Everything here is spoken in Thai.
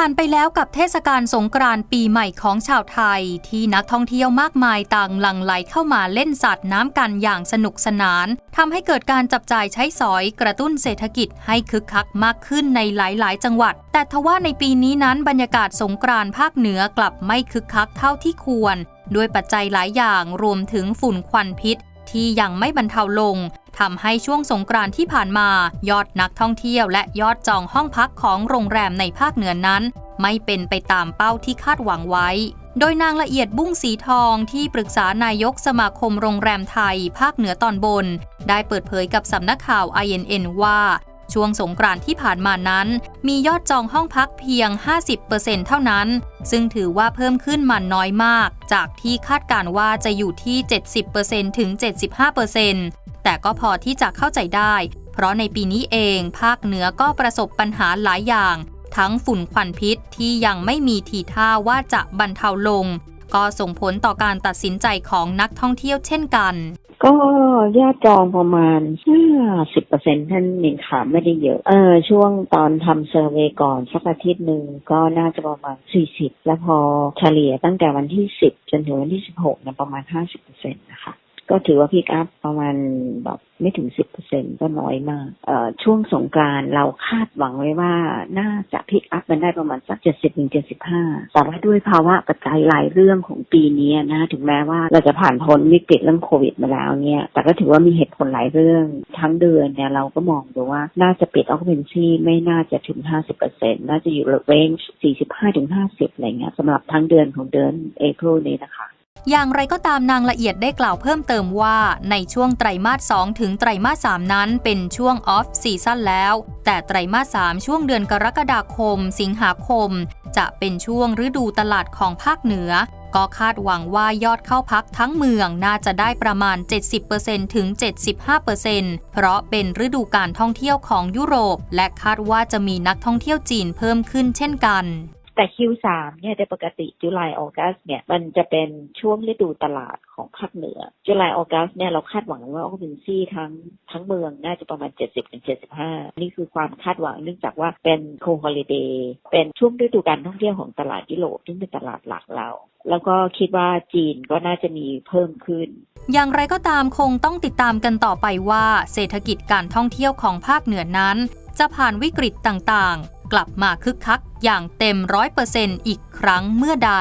ผ่านไปแล้วกับเทศกาลสงกรานต์ปีใหม่ของชาวไทย ที่นักท่องเที่ยวมากมายต่างหลั่งไหลเข้ามาเล่นสัตว์น้ำกันอย่างสนุกสนานทำให้เกิดการจับจ่ายใช้สอยกระตุ้นเศรษฐกิจให้คึกคักมากขึ้นในหลาย ๆ จังหวัด แต่ทว่าในปีนี้นั้นบรรยากาศสงกรานต์ภาคเหนือกลับไม่คึกคักเท่าที่ควร ด้วยปัจจัยหลายอย่างรวมถึงฝุ่นควันพิษที่ยังไม่บรรเทาลง ทำให้ช่วงสงกรานที่ผ่านมา ยอดนักท่องเที่ยวและยอดจองห้องพักของโรงแรมในภาคเหนือนั้น ไม่เป็นไปตามเป้าที่คาดหวังไว้ โดยนางละเอียดบุ้งสีทองที่ปรึกษานายกสมาคมโรงแรมไทย ภาคเหนือตอนบน ได้เปิดเผยกับสำนักข่าว INN ว่าช่วงสงกรานที่ผ่านมานั้น มียอดจองห้องพักเพียง 50%เท่านั้น ซึ่งถือว่าเพิ่มขึ้นมาน้อยมาก จากที่คาดการว่าจะอยู่ที่ 70%ถึง 75% แต่ก็พอที่จะเข้าใจได้ เพราะในปีนี้เองภาคเหนือก็ประสบปัญหาหลายอย่าง ทั้งฝุ่นควันพิษที่ยังไม่มีทีท่าว่าจะบรรเทาลง ก็ส่งผลต่อการตัดสินใจของนักท่องเที่ยวเช่นกันก็ยอดจองประมาณห้าสิบเปอร์เซ็นท่านเองค่ะไม่ได้เยอะ เออช่วงตอนทำเซอร์เวยก่อนสักอาทิตย์หนึ่งก็น่าจะประมาณสี่สิบแล้วพอเฉลี่ยตั้งแต่วันที่สิบจนถึงวันที่สิบหกเนี่ยประมาณห้าสิบเปอร์เซ็นต์นะคะ ก็ถือว่าพิกอัพประมาณแบบไม่ถึงสิบเปอร์เซ็นก็น้อยมาก เอ่อช่วงสงกรานเราคาดหวังไว้ว่าน่าจะพิกอัพกันได้ประมาณสักเจ็ดสิบถึงเจ็ดสิบห้าแต่ว่าด้วยภาวะปัจจัยหลายเรื่องของปีนี้นะถึงแม้ว่าเราจะผ่านพ้นวิกฤตเรื่องโควิดมาแล้วเนี่ย แต่ก็ถือว่ามีเหตุผลหลายเรื่อง ทั้งเดือนเนี่ยเราก็มองดูว่าน่าจะปิดออกเป็นซี่ไม่น่าจะถึงห้าสิบเปอร์เซ็นน่าจะอยู่เรนจ์สี่สิบห้าถึงห้าสิบอะไรเงี้ยสำหรับทั้งเดือนของเดือนเอพริลนี้นะคะ อย่างไรก็ตามนางละเอียดได้กล่าวเพิ่มเติมว่า ในช่วงไตรมาส 2 ถึงไตรมาส 3 นั้นเป็นช่วงออฟซีซั่นแล้ว แต่ไตรมาส 3 ช่วงเดือนกรกฎาคม สิงหาคม จะเป็นช่วงฤดูตลาดของภาคเหนือ ก็คาดหวังว่ายอดเข้าพักทั้งเมืองน่าจะได้ประมาณ 70%ถึง 75%เพราะเป็นฤดูการท่องเที่ยวของยุโรป และคาดว่าจะมีนักท่องเที่ยวจีนเพิ่มขึ้นเช่นกัน แต่ Q3 เนี่ยโดยปกติจุลายออกัสเนี่ย มันจะเป็นช่วงฤดูตลาดของภาคเหนือจุลายออกัสเนี่ย เราคาดหวังว่าออกซินซี่ทั้งทั้งเมืองน่าจะประมาณ 70-75 นี่คือความคาดหวังเนื่องจากว่าเป็นโคฮอลิเดย์เป็นช่วงฤดูการท่องเที่ยวของตลาดยุโรปซึ่งเป็นตลาดหลักเรา แล้วก็คิดว่าจีนก็น่าจะมีเพิ่มขึ้นอย่างไรก็ตามคงต้องติดตามกันต่อไปว่า เศรษฐกิจการท่องเที่ยวของภาคเหนือนั้น จะผ่านวิกฤตต่างๆ กลับมาคึกคักอย่างเต็มร้อยเปอร์เซ็นต์อีกครั้งเมื่อใด